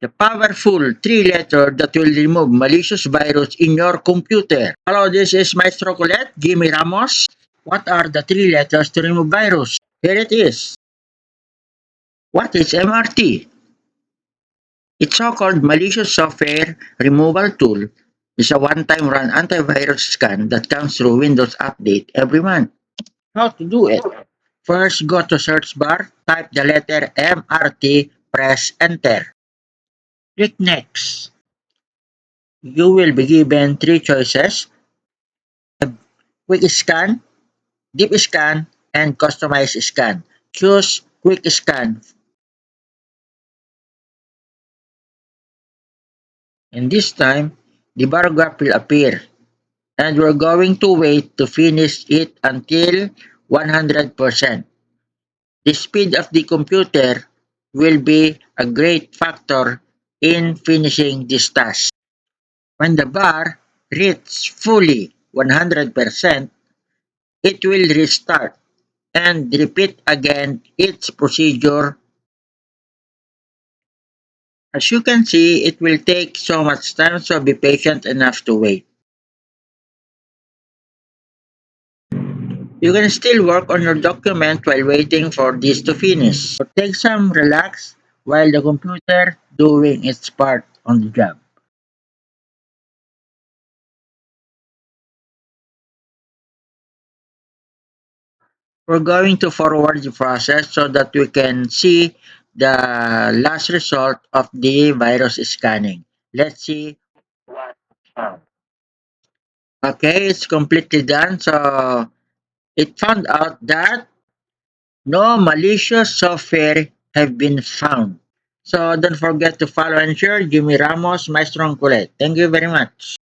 the powerful three letter that will remove malicious virus in your computer. Hello, this is Maestro Colette, Jimmy Ramos. What are the three letters to remove virus? Here it is. What is MRT? Its so-called malicious software removal tool is a one-time run antivirus scan that comes through Windows Update every month. How to do it? First, go to search bar, type the letter MRT, press enter. Click next. You will be given three choices. a Quick scan, deep scan, and customize scan. Choose quick scan. And this time, the bar graph will appear. And we're going to wait to finish it until 100%. The speed of the computer will be a great factor in finishing this task. When the bar reaches fully 100%, it will restart and repeat again its procedure. As you can see, it will take so much time, so be patient enough to wait. You can still work on your document while waiting for this to finish. So take some relax while the computer doing its part on the job. We're going to forward the process so that we can see the last result of the virus scanning. Let's see what found. Okay, it's completely done. So it found out that no malicious software have been found. So don't forget to follow and share Jimmy Ramos, Maestro Colette. Thank you very much.